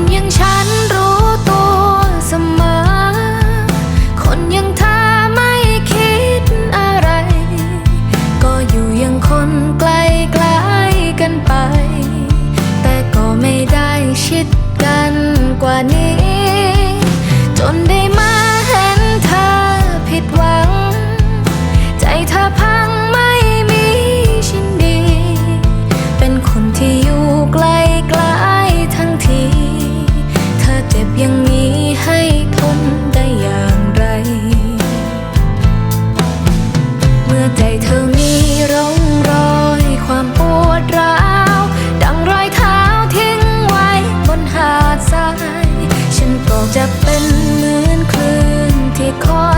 คนย่งฉันรู้ตัวเสมอ คนย่งเธไม่คิดอะไร ก็อยู่ย่งคนไกลไกลกันไป แต่ก็ไม่ได้ชิด สาย ฉันก็จะเป็นเหมือนคลื่นที่คอย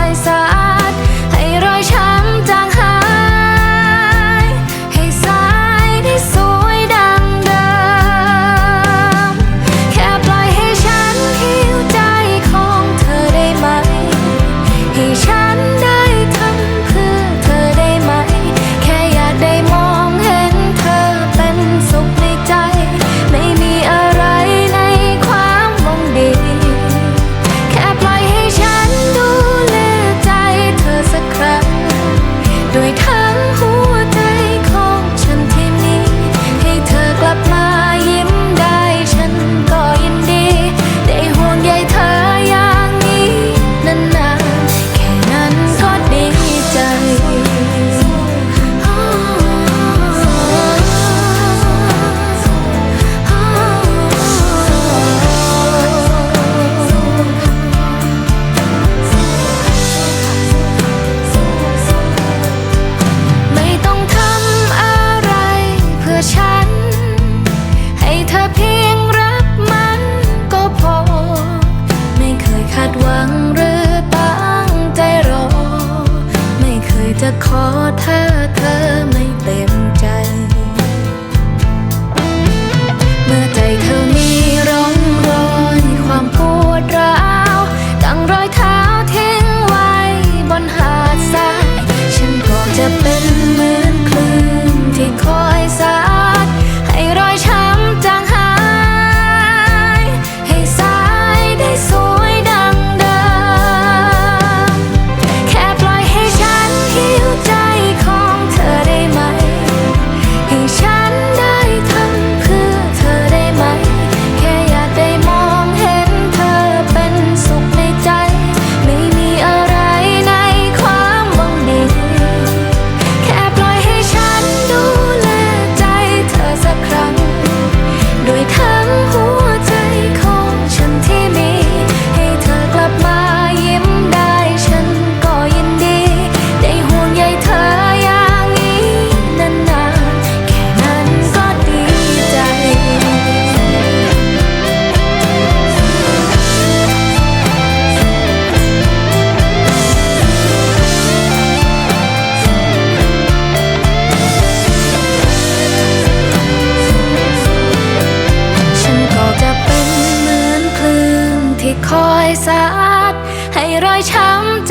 ขอเธอเธอไม่เต็ม คอยสาดให้รอยช้ำ